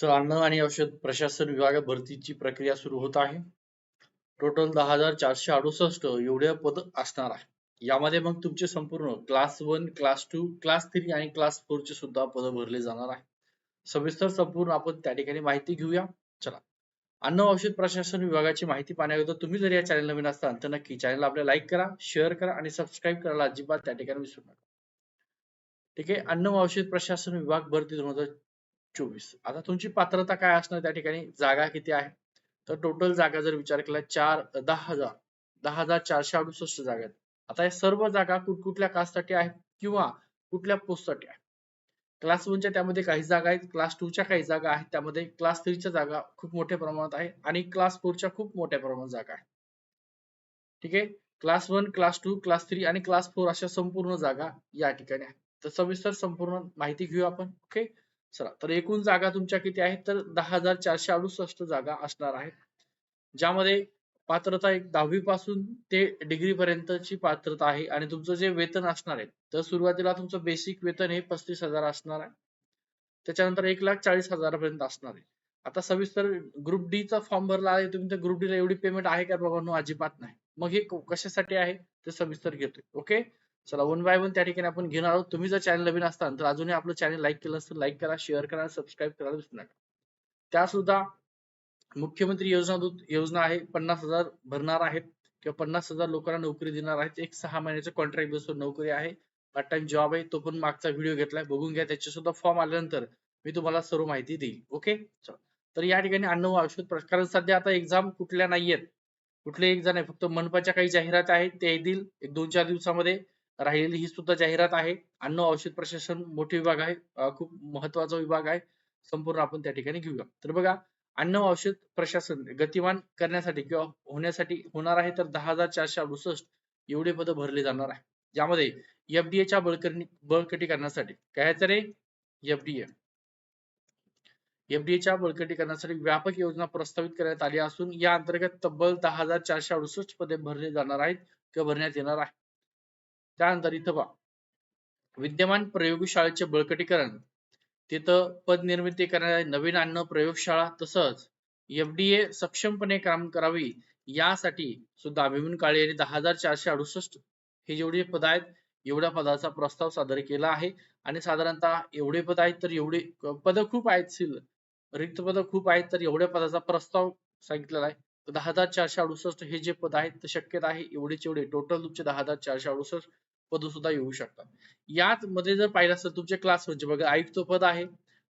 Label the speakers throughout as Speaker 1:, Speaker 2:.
Speaker 1: स अन्न आणि औषध प्रशासन विभाग भरतीची प्रक्रिया सुरू होत आहे. टोटल दहा हजार चारशे अडुसष्ट एवढे पद असणार आहे. यामध्ये मग तुमचे संपूर्ण class one class two class three आणि क्लास फोर चे सुद्धा पद भरले जाणार आहे. सविस्तर संपूर्ण आपण त्या ठिकाणी माहिती घेऊया. चला. अन्न औषध प्रशासन विभागाची माहिती पाहण्याअगोदर तुम्ही जर या चॅनल नवीन असताल तर नक्की चॅनल आपल्या लाईक करा शेअर करा आणि सबस्क्राईब करायला अजिबात त्या ठिकाणी विसरू नका. ठीक आहे? अन्न औषध प्रशासन विभाग भरती दोन हजार चोवीस. आता तुमची पात्रता काय असणार त्या ठिकाणी? जागा किती आहे? तर टोटल जागा जर विचार केला चार दहा हजार. दहा हजार चारशे अडुसष्ट जागा आहेत. आता या सर्व जागा कुठकुठल्या कास्टसाठी आहेत किंवा कुठल्या पोस्टसाठी आहेत? क्लास वनच्या त्यामध्ये काही जागा आहेत. क्लास च्या काही जागा आहेत. त्यामध्ये क्लास थ्रीच्या जागा खूप मोठ्या प्रमाणात आहे आणि क्लास फोरच्या खूप मोठ्या प्रमाणात जागा आहे ठीक आहे? Class one class two class three आणि क्लास फोर अशा संपूर्ण जागा या ठिकाणी आहेत. तर सविस्तर संपूर्ण माहिती घेऊ आपण. ओके चला तर एकूण जागा तुमच्या किती आहेत? तर दहा हजार चारशे अडुसष्ट जागा असणार आहेत. ज्यामध्ये पात्रता एक दहावी पासून ते डिग्री पर्यंतची पात्रता आहे आणि तुमचं जे वेतन असणार आहे तर सुरुवातीला तुमचं बेसिक वेतन हे पस्तीस हजार असणार आहे. त्याच्यानंतर एक लाख चाळीस हजारापर्यंत असणार आहे. आता सविस्तर ग्रुप डी चा फॉर्म भरला आहे तुम्ही त्या ग्रुप डी ला एवढी पेमेंट आहे का? बाबा अजिबात नाही. मग हे कशासाठी आहे? ते सविस्तर घेतोय. ओके चला वन बाय वन त्या ठिकाणी आपण घेणार आहोत. तुम्ही जर चॅनल नवीन असताल तर अजूनही आपलं चॅनल लाईक केलं असतं लाईक करा शेअर करा सबस्क्राईब करायला विसरू नका. त्या सुद्धा मुख्यमंत्री योजना योजना आहे पन्नास हजार भरणार आहेत किंवा पन्नास हजार लोकांना नोकरी देणार आहेत. एक सहा महिन्याचा कॉन्ट्रॅक्ट बेसवर नोकरी आहे पार्ट टाइम जॉब आहे तो पण मागचा व्हिडिओ घेतलाय बघून घ्या त्याचे सुद्धा फॉर्म आल्यानंतर मी तुम्हाला सर्व माहिती देईल ओके तर या ठिकाणी अन्न व औषध कारण सध्या आता एक्झाम कुठल्या नाहीयेत. कुठले एक्झाम आहे फक्त मनपाच्या काही जाहिरात आहेत ते येतील एक दोन चार दिवसामध्ये. राहिलेली ही सुद्धा जाहिरात आहे. अन्न औषध प्रशासन मोठे विभाग आहे. खूप महत्त्वाचा विभाग आहे. संपूर्ण आपण त्या ठिकाणी घेऊया. तर बघा अन्न औषध प्रशासन गतिमान करण्यासाठी किंवा होण्यासाठी होणार आहे तर दहा हजार चारशे अडुसष्ट एवढे पद भरले जाणार आहे. ज्यामध्ये एफडीएच्या बळकटी बळकटीकरणासाठी काय तर एफडीए एफडीएच्या बळकटीकरणासाठी व्यापक योजना प्रस्तावित करण्यात आली असून या अंतर्गत तब्बल दहा हजार चारशे अडुसष्ट पदे भरले जाणार आहेत किंवा भरण्यात येणार आहे. त्यानंतर इथं पहा. विद्यमान प्रयोगशाळेचे बळकटीकरण. तिथं पद निर्मिती करणाऱ्या नवीन अन्न प्रयोगशाळा तसंच एफडीए सक्षमपणे काम करावी यासाठी सुद्धा अभिमन काळे यांनी दहा हजार चारशे अडुसष्ट हे जेवढे पद आहेत एवढ्या पदाचा प्रस्ताव सादर केला आहे. आणि साधारणतः एवढे पद आहेत तर एवढे पद खूप आहेत रिक्त पद खूप आहेत तर एवढ्या पदाचा प्रस्ताव सांगितलेला आहे. दहा हजार चारशे अडुसष्ट हे जे पद आहेत ते शक्यता आहे एवढेच एवढे. टोटल तुमचे दहा हजार चारशे अडुसष्ट पद सुद्धा येऊ शकतात. यात मध्ये जर पाहिलं असेल तुमचे क्लास म्हणजे बघा आयुक्त पद आहे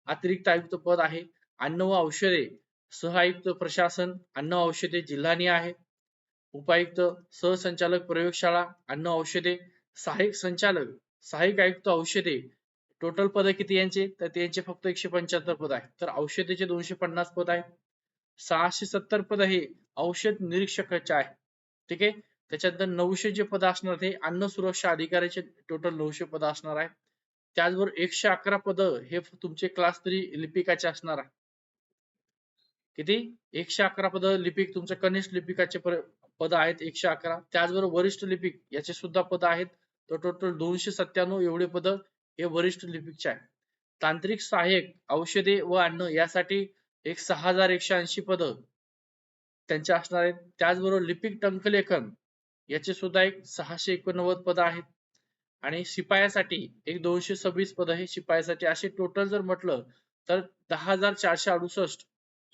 Speaker 1: अतिरिक्त आयुक्त पद आहे अन्न व औषधे सह आयुक्त प्रशासन अन्न औषधे जिल्हानी आहे उपायुक्त सहसंचालक प्रयोगशाळा अन्न औषधे सहाय्यक संचालक सहाय्यक आयुक्त औषधे टोटल पद किती यांचे? तर त्यांचे फक्त एकशे पंच्याहत्तर पद आहे तर औषधेचे दोनशे पन्नास पद आहे सहाशे सत्तर पद हे औषध निरीक्षकाचे आहे ठीक आहे? त्याच्यानंतर नऊशे जे पद असणार ते अन्न सुरक्षा अधिकाऱ्याचे टोटल नऊशे पद असणार आहे त्याचबरोबर एकशे अकरा पद हे तुमचे क्लास थ्री लिपिकाचे असणार आहे किती? एकशे अकरा पद लिपिक तुमचे कनिष्ठ लिपिकाचे पद आहेत एकशे अकरा. त्याचबरोबर वरिष्ठ लिपिक याचे सुद्धा पद आहेत. तर टोटल दोनशे सत्त्याण्णव एवढे पद हे वरिष्ठ लिपिकचे आहेत. तांत्रिक सहाय्यक औषधे व अन्न यासाठी एक सहा हजार एकशे ऐंशी पद त्यांचे असणार आहेत. त्याचबरोबर लिपिक टंकलेखन याचे सुद्धा एक सहाशे एकोणनव्वद पद आहेत. आणि शिपायासाठी एक दोनशे सव्वीस पद हे शिपायासाठी. असे टोटल जर म्हटलं तर दहा हजार चारशे अडुसष्ट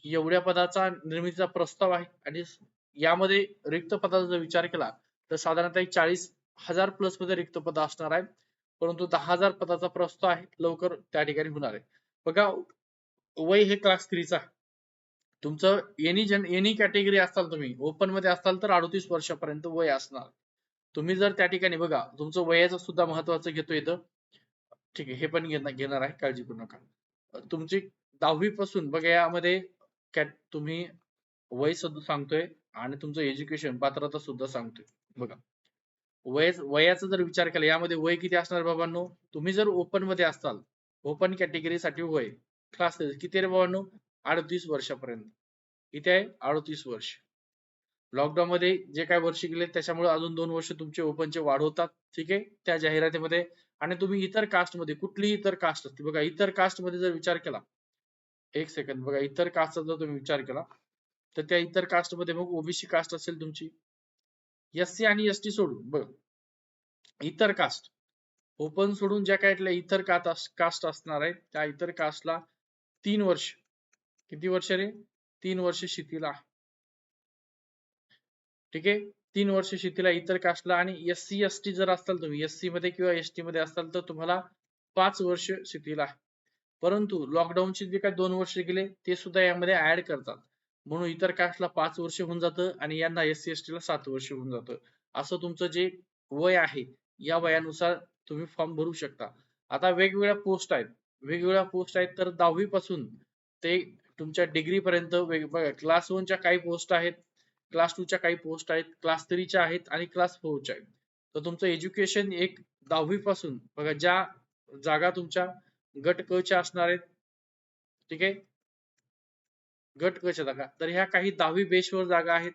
Speaker 1: एवढ्या पदाचा निर्मितीचा प्रस्ताव आहे. आणि यामध्ये रिक्त पदाचा जर विचार केला तर साधारणतः एक चाळीस हजार प्लसमध्ये रिक्त पद असणार आहेत. परंतु दहा हजार पदाचा प्रस्ताव आहे लवकर त्या ठिकाणी होणार आहे. बघा वय हे क्लास थ्रीचा तुमचं एनी जन एनी कॅटेगरी असाल तुम्ही ओपनमध्ये असाल तर अडतीस वर्षापर्यंत वय असणार. तुम्ही जर त्या ठिकाणी बघा तुमचं वयाचं सुद्धा महत्वाचं घेतो इथं. ठीक आहे हे पण घेणार आहे काळजी करू नका. तुमची दहावी पासून बघा यामध्ये तुम्ही वय सुद्धा सांगतोय आणि तुमचं एज्युकेशन पात्रता सुद्धा सांगतोय. बघा. वय वयाचा जर विचार केला यामध्ये वय किती असणार बाबांनो? तुम्ही जर ओपनमध्ये असाल ओपन कॅटेगरीसाठी वय क्लास किती रे बाबांनो? अडतीस वर्षापर्यंत. इथे आहे? अडतीस वर्ष. लॉकडाऊन मध्ये जे काय वर्ष गेले त्याच्यामुळे अजून दोन वर्ष तुमचे ओपनचे वाढवतात. ठीक आहे? त्या जाहिरातीमध्ये. आणि तुम्ही इतर कास्टमध्ये कुठलीही इतर कास्ट असते बघा इतर कास्टमध्ये जर विचार केला. एक सेकंद बघा इतर कास्टचा जर तुम्ही विचार केला तर त्या इतर कास्टमध्ये मग ओबीसी कास्ट असेल तुमची. एस सी आणि एस टी सोडून बघ. इतर कास्ट ओपन सोडून ज्या काही इतर कास्ट असणार आहेत त्या इतर कास्टला तीन वर्ष. किती वर्ष रे? तीन वर्ष शिथिला ठीक आहे? तीन वर्ष शिथिला इतर कास्टला आणि एस सी एस टी जर असाल तुम्ही एस सी मध्ये किंवा एस टी मध्ये असाल तर तुम्हाला पाच वर्ष शिथिला परंतु लॉकडाऊनचे जे काय दोन वर्ष गेले ते सुद्धा यामध्ये ऍड करतात. म्हणून इतर कास्टला पाच वर्ष होऊन जातं आणि यांना एस सी एस टी ला सात वर्ष होऊन जातं. असं तुमचं जे वय आहे या वयानुसार तुम्ही फॉर्म भरू शकता. आता वेगवेगळ्या पोस्ट आहेत. वेगवेगळ्या पोस्ट आहेत तर दहावी पासून ते तुमच्या डिग्री पर्यंत क्लास वनच्या काही पोस्ट आहेत क्लास टू च्या काही पोस्ट आहेत क्लास थ्रीच्या आहेत आणि क्लास फोरच्या आहेत. तर तुमचं एज्युकेशन एक दहावी पासून बघा ज्या जागा तुमच्या गट क च्या असणार आहेत ठीक आहे? गट क च्या जागा. तर ह्या काही दहावी बेसवर जागा आहेत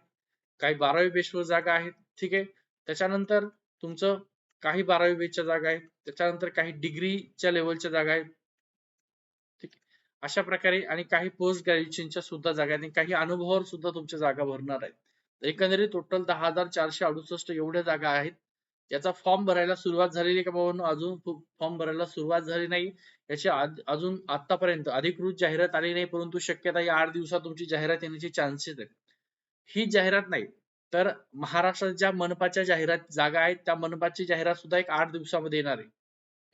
Speaker 1: काही बारावी बेसवर जागा आहेत ठीक आहे? त्याच्यानंतर तुमचं काही बारावी बेसच्या जागा आहेत त्याच्यानंतर काही डिग्रीच्या लेवलच्या जागा आहेत अशा प्रकारे आणि काही पोस्ट ग्रॅज्युएशनच्या सुद्धा जागा आहेत काही अनुभवावर सुद्धा तुमच्या जागा भरणार आहेत. एकंदरीत टोटल दहा हजार चारशे अडुसष्ट एवढ्या जागा आहेत. याचा फॉर्म भरायला सुरुवात झालेली का बाबा अजून फॉर्म भरायला सुरुवात झाली नाही. याची अजून आतापर्यंत अधिकृत जाहिरात आली नाही परंतु शक्यता या आठ दिवसात तुमची जाहिरात येण्याची चान्सेस आहेत. ही जाहिरात नाही तर महाराष्ट्रात ज्या मनपाच्या जाहिरात जागा आहेत त्या मनपाची जाहिरात सुद्धा एक आठ दिवसामध्ये येणार आहे.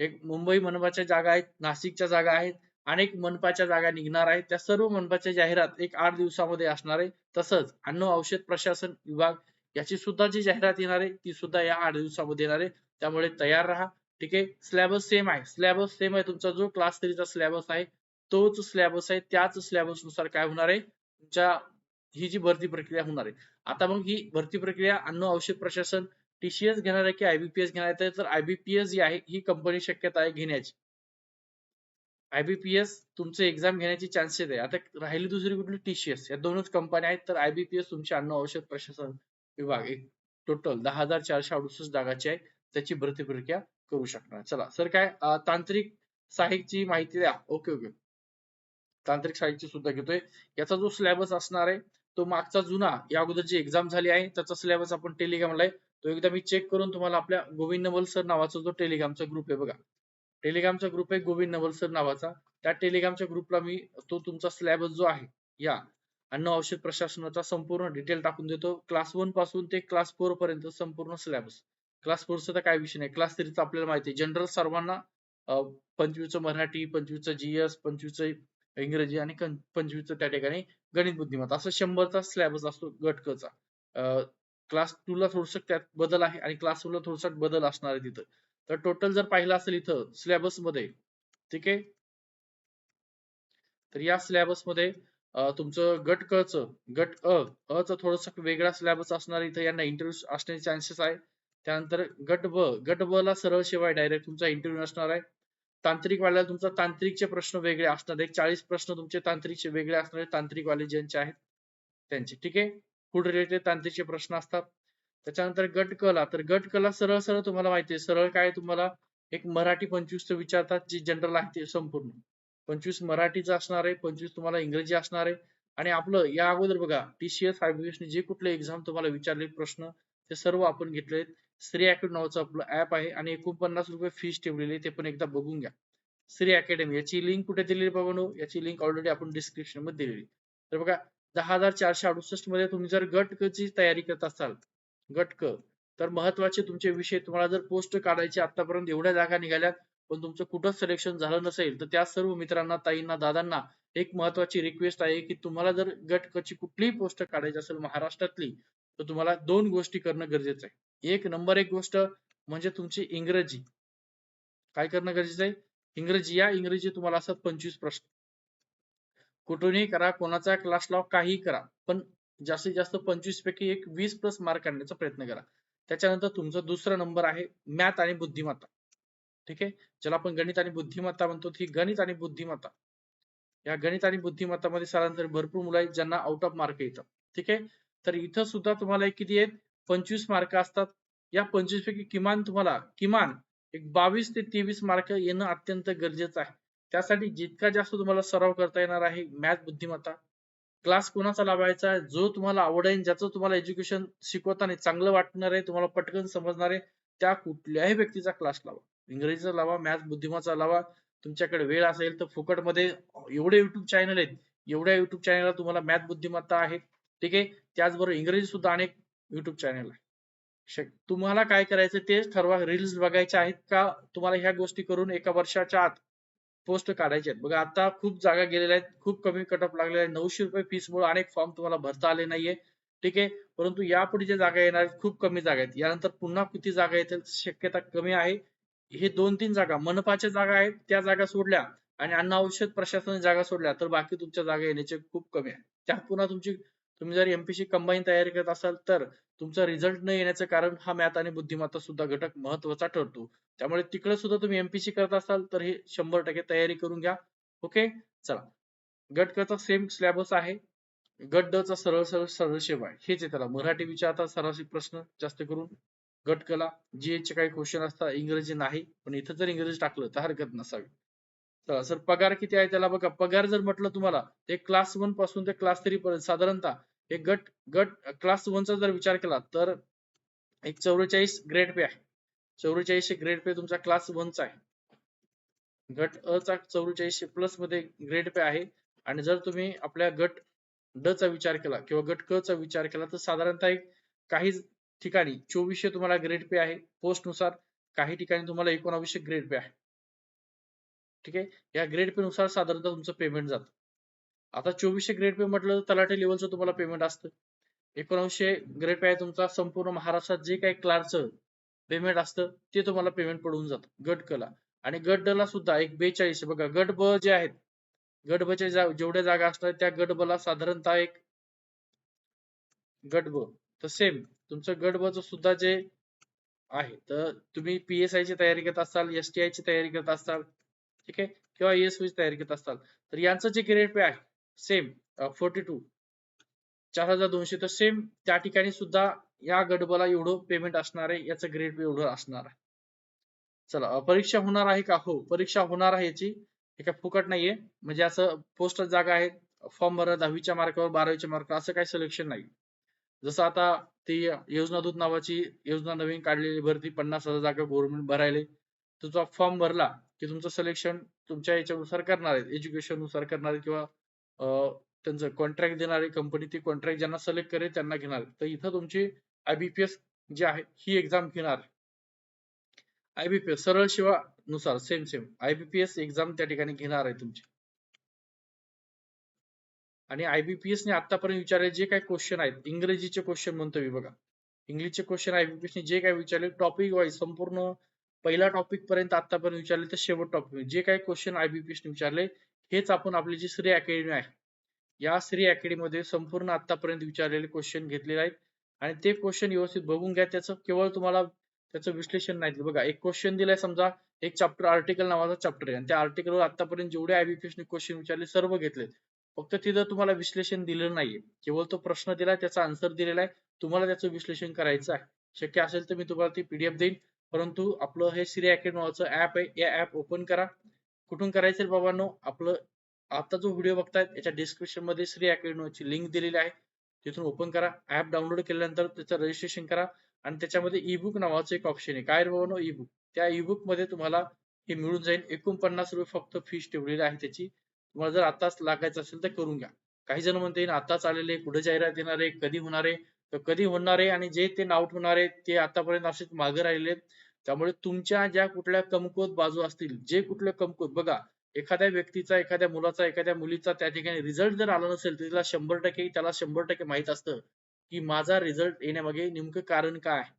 Speaker 1: एक मुंबई मनपाच्या जागा आहेत नाशिकच्या जागा आहेत अनेक मनपाच्या जागा निघणार आहेत. त्या सर्व मनपाच्या जाहिरात एक आठ दिवसामध्ये असणार आहे. तसंच अन्न औषध प्रशासन विभाग याची सुद्धा जी जाहिरात येणार आहे ती सुद्धा या आठ दिवसामध्ये येणार आहे. त्यामुळे तयार राहा. ठीक आहे? स्लॅबस सेम आहे. स्लॅबस सेम आहे तुमचा जो क्लास थ्रीचा स्लॅबस आहे तोच स्लॅबस आहे. त्याच स्लॅबसनुसार काय होणार आहे? तुमच्या ही जी भरती प्रक्रिया होणार आहे. आता मग ही भरती प्रक्रिया अन्न औषध प्रशासन टीसीएस घेणार आहे की आयबीपीएस घेणार आहे? तर आयबीपीएस जी आहे ही कंपनी शक्यता आहे घेण्याची. आयबीपीएस तुमचे एक्झाम घेण्याची चान्सेस आहे. आता राहिली दुसरी कुठली? टीसीएस या दोनच कंपन्या आहेत तर आयबीपीएस तुमचे अन्न औषध प्रशासन विभाग एक. टोटल दहा हजार चारशे अडुसष्ट जागाची आहे. त्याची भरती प्रक्रिया करू शकणार. चला सर काय तांत्रिक सहाय्यची माहिती द्या. Okay okay. तांत्रिक सहाय्यची सुद्धा घेतोय. याचा जो सिलेबस असणार आहे तो मागचा जुना या अगोदर जी एक्झाम झाली आहे त्याचा सिलेबस आपण टेलिग्रामला आहे. तो एकदा मी चेक करून तुम्हाला आपल्या गोविंद नवल सर नावाचा जो टेलिग्रामचा ग्रुप आहे बघा. टेलिग्रामचा ग्रुप आहे गोविंद नवल सर नावाचा. त्या टेलिग्रामच्या ग्रुपला मी तो तुमचा सिलेबस जो आहे या अन्न औषध प्रशासनाचा संपूर्ण डिटेल टाकून देतो. क्लास वनपासून ते क्लास फोर पर्यंत संपूर्ण सिलेबस क्लास फोरचा तर काय विषय नाही. क्लास थ्रीचा आपल्याला माहिती आहे. जनरल सर्वांना पंचवीसचं मराठी पंचवीसचं जीएस पंचवीसचं इंग्रजी आणि पंचवीसचं त्या ठिकाणी गणित बुद्धिमत्ता. असं शंभरचा स्लॅबस असतो गटकचा क्लास टू ला थोडस त्यात बदल आहे आणि क्लास वन ला थोडसा बदल असणार आहे तिथं. तर टोटल जर पाहिलं असेल इथं सिलेबसमध्ये ठीक आहे? तर या सिलेबसमध्ये तुमचं गट क च गट अ अ च थोडस वेगळा सिलेबस असणार इथं यांना इंटरव्ह्यू असण्याचे चान्सेस आहे. त्यानंतर गट ब गट ब ला सरळ शिवाय डायरेक्ट तुमचा इंटरव्ह्यू असणार आहे. तांत्रिक वाल्याला तुमचा तांत्रिकचे प्रश्न वेगळे असणार एक चाळीस प्रश्न तुमचे तांत्रिकचे वेगळे असणार आहेत. तांत्रिक वाले ज्यांचे आहेत त्यांचे ठीक आहे? फूड रिलेटेड तांत्रिकचे प्रश्न असतात. त्याच्यानंतर गट तर गट सरळ सरळ तुम्हाला माहिती आहे सरळ काय तुम्हाला एक मराठी पंचवीस विचारतात जी जनरल आहे ते संपूर्ण. पंचवीस मराठीचं असणार आहे पंचवीस तुम्हाला इंग्रजी असणार आहे. आणि आपलं या अगोदर बघा टीसीएस आयबीएस जे कुठले एक्झाम तुम्हाला विचारले प्रश्न ते सर्व आपण घेतले श्री अकॅडमी नावाचं आपलं ऍप आहे आणि एकोणपन्नास रुपये फीस ठेवलेली ते पण एकदा बघून घ्या. श्री अकॅडमी याची लिंक कुठे दिलेली बघा याची लिंक ऑलरेडी आपण डिस्क्रिप्शनमध्ये दिलेली तर बघा दहा हजार चारशे अडुसष्टमध्ये तुम्ही जर गट क ची तयारी करत असाल गटक तर महत्त्वाचे तुमचे विषय तुम्हाला जर पोस्ट काढायचे आतापर्यंत एवढ्या जागा निघाल्यात पण तुमचं कुठंच सिलेक्शन झालं नसेल तर त्या सर्व मित्रांना ताईंना दादांना एक महत्वाची रिक्वेस्ट आहे की तुम्हाला जर गटकची कुठलीही पोस्ट काढायची असेल महाराष्ट्रातली तर तुम्हाला दोन गोष्टी करणं गरजेचं आहे. एक नंबर एक गोष्ट म्हणजे तुमची इंग्रजी. काय करणं गरजेचं आहे? इंग्रजी या इंग्रजी तुम्हाला असं पंचवीस प्रश्न. कुठूनही करा कोणाचा क्लास लाव काही करा पण जास्तीत जास्त पंचवीस पैकी एक वीस प्लस मार्क आणण्याचा प्रयत्न करा. त्याच्यानंतर तुमचा दुसरा नंबर आहे मॅथ आणि बुद्धिमत्ता. ठीक आहे? ज्याला आपण गणित आणि बुद्धिमत्ता म्हणतो ती गणित आणि बुद्धिमत्ता. या गणित आणि बुद्धिमत्तामध्ये साधारण भरपूर मुलं आहेत ज्यांना आउट ऑफ मार्क येतात ठीक आहे? तर इथं सुद्धा तुम्हाला किती आहेत? पंचवीस मार्क असतात. या पंचवीस पैकी किमान तुम्हाला किमान एक बावीस ते तेवीस मार्क येणं अत्यंत गरजेचं आहे. त्यासाठी जितका जास्त तुम्हाला सराव करता येणार आहे मॅथ बुद्धिमत्ता क्लास कोणाचा लावायचा आहे? जो तुम्हाला आवडेल ज्याचं तुम्हाला एज्युकेशन शिकवताना चांगलं वाटणार आहे तुम्हाला पटकन समजणार आहे त्या कुठल्याही व्यक्तीचा क्लास लावा. इंग्रजीचा लावा मॅथ बुद्धिमाचा लावा तुमच्याकडे वेळ असेल तर फुकटमध्ये एवढे युट्यूब चॅनल आहेत एवढ्या युट्यूब चॅनलला तुम्हाला मॅथ बुद्धिमत्ता आहे. ठीक आहे? त्याचबरोबर इंग्रजी सुद्धा अनेक युट्यूब चॅनल आहे तुम्हाला काय करायचं तेच ठरवा. रील्स बघायचे आहेत का? तुम्हाला ह्या गोष्टी करून एका वर्षाच्या आत पोस्ट काढायचे आहेत. बघा आता खूप जागा गेलेल्या आहेत खूप कमी कटअप लागलेला आहे नऊशे रुपये फीस मुळे अनेक फॉर्म तुम्हाला भरता आले नाहीये. ठीक आहे? परंतु यापुढे ज्या जागा येणार आहेत खूप कमी जागा आहेत. यानंतर पुन्हा किती जागा येतील शक्यता कमी आहे. हे दोन तीन जागा मनपाच्या जागा आहेत त्या जागा सोडल्या आणि अन्न औषध प्रशासन जागा सोडल्या तर बाकी तुमच्या जागा येण्याचे खूप कमी आहे. त्यात पुन्हा तुमची तुम्ही जर एमपीसी कंबाईन तयारी करत असाल तर तुमचा रिझल्ट न येण्याचं कारण हा मॅथ आणि बुद्धिमत्ता सुद्धा घटक महत्त्वाचा ठरतो. त्यामुळे तिकडे सुद्धा तुम्ही एमपीसी करत असाल तर हे शंभर टक्के तयारी करून घ्या. ओके चला. गट चा सेम सिलेबस आहे. गट ड चा सरळ सरळ सरळ शेव आहे हेच आहे त्याला. मराठी विचारता सरासरी प्रश्न जास्त करून गट कला GH चे काही क्वेश्चन असतात इंग्रजी नाही. पण इथं जर इंग्रजी टाकलं तर हरकत नसावी. सर पगार किती आहे त्याला बघा. पगार जर म्हटलं तुम्हाला ते क्लास वनपासून ते क्लास थ्री पर्यंत साधारणतः एक गट गट क्लास वन चा जर विचार केला तर एक चौवेचाळीस ग्रेड पे आहे. चौवेचाळीस ग्रेड पे तुमचा क्लास चा आहे. गट अ चा चौवेचाळीसशे प्लसमध्ये ग्रेड पे आहे. आणि जर तुम्ही आपल्या गट ड चा विचार केला किंवा गट क चा विचार केला तर साधारणतः एक काही ठिकाणी चोवीसशे तुम्हाला ग्रेड पे आहे. पोस्टनुसार काही ठिकाणी तुम्हाला एकोणावीसशे ग्रेड पे आहे. ठीक आहे? या ग्रेड पे नुसार साधारणतः तुमचं पेमेंट जातं. आता चोवीसशे ग्रेड पे म्हटलं तर तलाठी लेवलचं तुम्हाला पेमेंट असतं. एकोणीसशे ग्रेड पे आहे तुमचा संपूर्ण महाराष्ट्रात जे काही क्लार्कचं पेमेंट असतं ते तुम्हाला पेमेंट पडून जातं. गट कला. आणि गट ड ला सुद्धा एक बेचाळीस बघा गट ब जे आहेत गट ब च्या जेवढ्या जागा असतात त्या गट ब ला साधारणतः एक गट ब. तर सेम तुमचं गट ब सुद्धा जे आहे तर तुम्ही पीएसआय ची तयारी करत असाल एसटीआय ची तयारी करत असाल ठीक आहे? किंवा एस वीज तयारी करत असताल. तर यांचं जे ग्रेड पे आहे सेम फोर्टी टू चार हजार दोनशे तर सेम त्या ठिकाणी सुद्धा या गडबला एवढं पेमेंट असणार आहे याचं ग्रेड पे एवढं असणार आहे. चला परीक्षा होणार आहे का? हो परीक्षा होणार आहे याची. हे काय फुकट नाहीये. म्हणजे असं पोस्ट जागा आहेत फॉर्म भरा दहावीच्या मार्कावर बारावीच्या मार्कावर असं काही सिलेक्शन नाही. जसं आता ती योजना दूत नावाची योजना नवीन काढलेली भरती पन्नास हजार जागा गव्हर्नमेंट भरायले. तुझा फॉर्म भरला की तुमचं सिलेक्शन तुमच्या याच्यानुसार करणार आहेत. एज्युकेशननुसार करणार आहेत किंवा अं, त्यांचं कॉन्ट्रॅक्ट देणारी कंपनी ती कॉन्ट्रॅक्ट ज्यांना सिलेक्ट करेल त्यांना घेणार तर इथं तुमची आयबीपीएस जी आहे ही एक्झाम घेणार आयबीपीएस सरळ शिवा नुसार सेम सेम आयबीपीएस एक्झाम त्या ठिकाणी घेणार आहे तुमची. आणि आयबीपीएस ने आतापर्यंत विचारले जे काही क्वेश्चन आहेत इंग्रजीचे क्वेश्चन म्हणतो मी बघा. इंग्लिशचे क्वेश्चन आयबीपीएस ने जे काही विचारले टॉपिक वाईज संपूर्ण पहिल्या टॉपिक पर्यंत आतापर्यंत विचारले तर शेवट टॉपिक जे काही क्वेश्चन आयबीपीएस ने विचारले हेच आपण आपली जी श्री अकॅडमी आहे या श्री अकॅडमी मध्ये संपूर्ण आतापर्यंत विचारलेले क्वेश्चन घेतलेले आहेत. आणि ते क्वेश्चन व्यवस्थित बघून घ्या. त्याचं केवळ तुम्हाला त्याचं विश्लेषण नाही. दिलं. बघा एक क्वेश्चन दिलाय समजा एक चॅप्टर आर्टिकल नावाचा चॅप्टर आहे. आणि त्या आर्टिकलवर आतापर्यंत जेवढे आयबीपीएसने क्वेश्चन विचारले सर्व घेतलेत. फक्त तिथं तुम्हाला विश्लेषण दिलेलं नाहीये. केवळ तो प्रश्न दिलाय त्याचा आन्सर दिलेला आहे. तुम्हाला त्याचं विश्लेषण करायचं आहे. शक्य असेल तर मी तुम्हाला ती पीडीएफ देईन. परंतु आपलं हे श्री अकॅडमी नावाचं ऍप आहे या ऍप ओपन करा. कुठून करायचं बाबांनो? आपलं आता जो व्हिडिओ बघतायत याच्या डिस्क्रिप्शनमध्ये श्री अकॅडमीची लिंक दिलेली आहे. तिथून ओपन करा. ऍप डाउनलोड केल्यानंतर त्याचं रजिस्ट्रेशन करा. आणि त्याच्यामध्ये ई बुक नावाचं एक ऑप्शन आहे. काय बाबांनो? ई बुक त्या ई बुकमध्ये तुम्हाला हे मिळून जाईल. एकोणपन्नास रुपये फक्त फीस ठेवलेली आहे त्याची. तुम्हाला जर आताच लागायचं असेल तर करून घ्या. काही जण म्हणते आताच आलेले कुठे जाहिरात येणार आहे? कधी होणार आहे? तर कधी होणार आहे आणि जे ते नाउट होणार आहे ते आतापर्यंत असेच मागे राहिले आहेत. त्यामुळे तुमच्या ज्या कुठल्या कमकुवत बाजू असतील जे कुठले कमकुवत बघा एखाद्या व्यक्तीचा एखाद्या मुलाचा एखाद्या मुलीचा त्या ठिकाणी रिझल्ट जर आला नसेल तर तिला शंभर टक्के त्याला शंभर टक्के माहीत असतं की माझा रिझल्ट येण्यामागे नेमकं कारण काय आहे.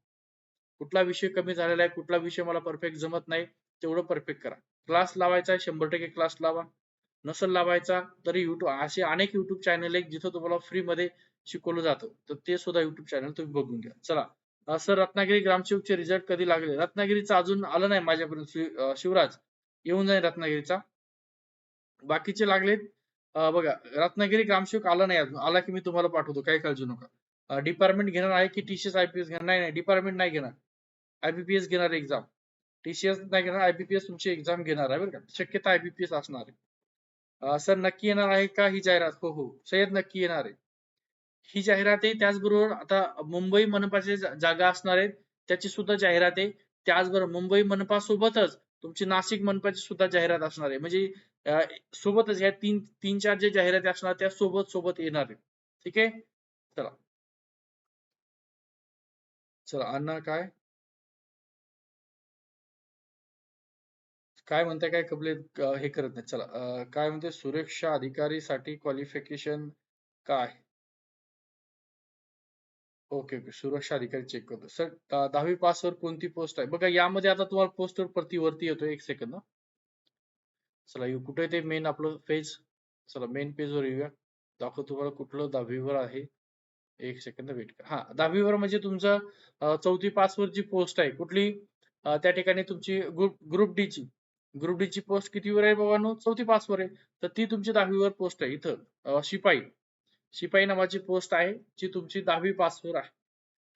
Speaker 1: कुठला विषय कमी झालेला आहे कुठला विषय मला परफेक्ट जमत नाही तेवढं परफेक्ट करा. क्लास लावायचा आहे शंभर टक्के क्लास लावा. नसेल लावायचा तरी युट्यूब असे अनेक युट्यूब चॅनल आहेत जिथं तुम्हाला फ्री मध्ये शिकवलं जातं. तर ते सुद्धा युट्यूब चॅनल तुम्ही बघून घ्या. चला सर रत्नागिरी ग्रामसेवकचे रिझल्ट कधी लागले? रत्नागिरीचा अजून आलं नाही माझ्यापर्यंत शिव- शिवराज. येऊन जाईल रत्नागिरीचा. बाकीचे लागलेत बघा रत्नागिरी ग्रामसेवक आला नाही अजून. आला की मी तुम्हाला पाठवतो काही काळजी नका. डिपार्टमेंट घेणार आहे की टीसीएस आयपीएस घेणार? नाही नाही डिपार्टमेंट नाही घेणार. आयबीपीएस घेणार एक्झाम टीसीएस नाही घेणार आयबीपीएस तुमची एक्झाम घेणार आहे बरं का? शक्यता आयबीपीएस असणार आहे. सर नक्की येणार आहे का ही जाहिरात? हो हो. सय्यद नक्की येणार आहे. ही जाहिरात आहे त्याचबरोबर आता मुंबई मनपाचे जागा असणार आहेत त्याची सुद्धा जाहिरात आहे. त्याचबरोबर मुंबई मनपा सोबतच तुमची नाशिक मनपाची सुद्धा जाहिरात असणार आहे. म्हणजे सोबतच ह्या तीन तीन चार जे जाहिराती असणार त्या सोबत सोबत येणार आहे ठीक आहे? चला. चला अण्णा काय? काय म्हणताय काय कपले हे करत नाही चला काय म्हणते सुरक्षा अधिकारी साठी क्वालिफिकेशन काय? Okay okay. सुरक्षा अधिकारी चेक करतो. सर दहावी पास वर कोणती पोस्ट आहे? बघा यामध्ये आता तुम्हाला पोस्ट वरती वरती येतो एक सेकंद चला येऊ. कुठे ते मेन आपलं पेज चला मेन पेज वर येऊया. दाखव तुम्हाला कुठलं दहावीवर आहे. एक सेकंद वेट करा. हा दहावीवर म्हणजे तुमचं चौथी पास वर जी पोस्ट आहे कुठली? त्या ठिकाणी तुमची ग्रुप ग्रुप डी ची. ग्रुप डी ची पोस्ट कितीवर आहे बाबांनो चौथी पास वर आहे. तर ती तुमची दहावीवर पोस्ट आहे. इथं शिपाई. शिपाई नावाची पोस्ट आहे जी तुमची दहावी पासवर आहे.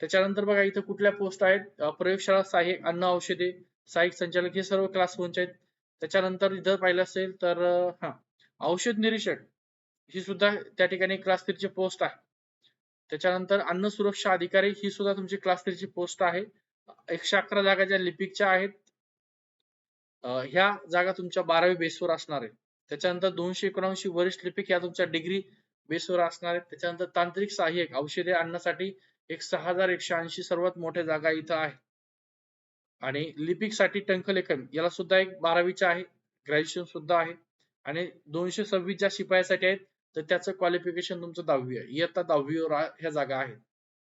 Speaker 1: त्याच्यानंतर बघा इथं कुठल्या पोस्ट आहेत? प्रयोगशाळा सहाय्यक अन्न औषधे सहाय्यक संचालक हे सर्व क्लास वनचे आहेत त्याच्यानंतर इथं पाहिलं असेल तर हा औषध निरीक्षक ही सुद्धा त्या ठिकाणी क्लास थ्रीची पोस्ट आहे. त्याच्यानंतर अन्न सुरक्षा अधिकारी ही सुद्धा तुमची क्लास थ्रीची पोस्ट आहे. एकशे अकरा जागा ज्या लिपिकच्या आहेत ह्या जागा तुमच्या बारावी बेसवर असणार आहे त्याच्यानंतर दोनशे एकोणऐंशी वरिष्ठ लिपिक ह्या तुमच्या डिग्री बेसवर असणार त्याच्यानंतर तांत्रिक सहाय्यक औषधे आणण्यासाठी एक सहा हजार एकशे ऐंशी सर्वात मोठ्या जागा इथं आहे आणि लिपिकसाठी टंकलेखन याला सुद्धा एक बारावीच्या आहे. ग्रॅज्युएशन सुद्धा आहे. आणि दोनशे सव्वीस ज्या शिपायासाठी आहेत. तर त्याचं क्वालिफिकेशन तुमचं दहावी आहे. इयत्ता दहावीवर ह्या जागा आहेत.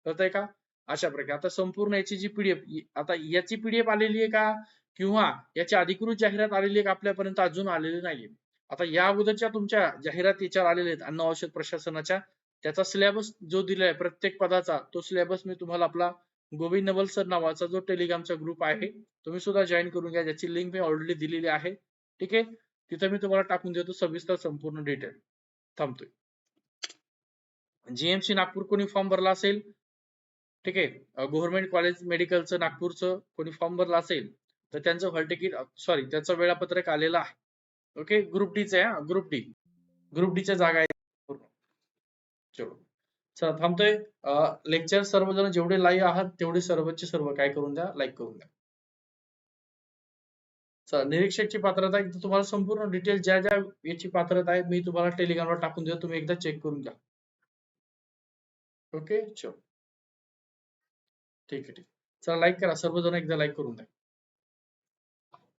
Speaker 1: कळतंय का? अशा प्रकारे. आता संपूर्ण याची जी पीडीएफ आता याची पीडीएफ आलेली आहे का? किंवा याची अधिकृत जाहिरात आलेली आहे का आपल्यापर्यंत? अजून आलेली नाहीये. आता या अगोदरच्या तुमच्या जाहिरात याच्यावर आलेल्या आहेत अन्न औषध प्रशासनाच्या. त्याचा सिलेबस जो दिलाय प्रत्येक पदाचा तो सिलेबस मी तुम्हाला आपला गोविंद नवल सर नावाचा जो टेलिग्रामचा ग्रुप आहे तुम्ही सुद्धा जॉईन करून घ्या. ज्याची लिंक मी ऑलरेडी दिलेली आहे. ठीक आहे? तिथं मी तुम्हाला टाकून देतो सविस्तर संपूर्ण डिटेल थांबतोय. जीएमसी नागपूर कोणी फॉर्म भरला असेल? ठीक आहे? गव्हर्नमेंट कॉलेज मेडिकलचं नागपूरचं कोणी फॉर्म भरला असेल? तर त्यांचं हॉल तिकीट सॉरी त्याचं वेळापत्रक आलेलं आहे. ओके? ग्रुप डीच आहे हा? ग्रुप डी ग्रुप डीच्या जागा आहेत. चलो. चला थांबतोय. लेक्चर सर्वजण जेवढे लाईव्ह आहात तेवढे सर्वचे सर्व काय करून द्या? लाईक करून द्या. चला निरीक्षकची पात्रता इथं तुम्हाला संपूर्ण डिटेल ज्या ज्या याची पात्रता आहे मी तुम्हाला टेलिग्रामवर टाकून देतो. तुम्ही एकदा चेक करून घ्या. ओके? चलो. ठीक आहे ठीक आहे. चला लाईक करा. सर्वजण एकदा लाईक करून द्या.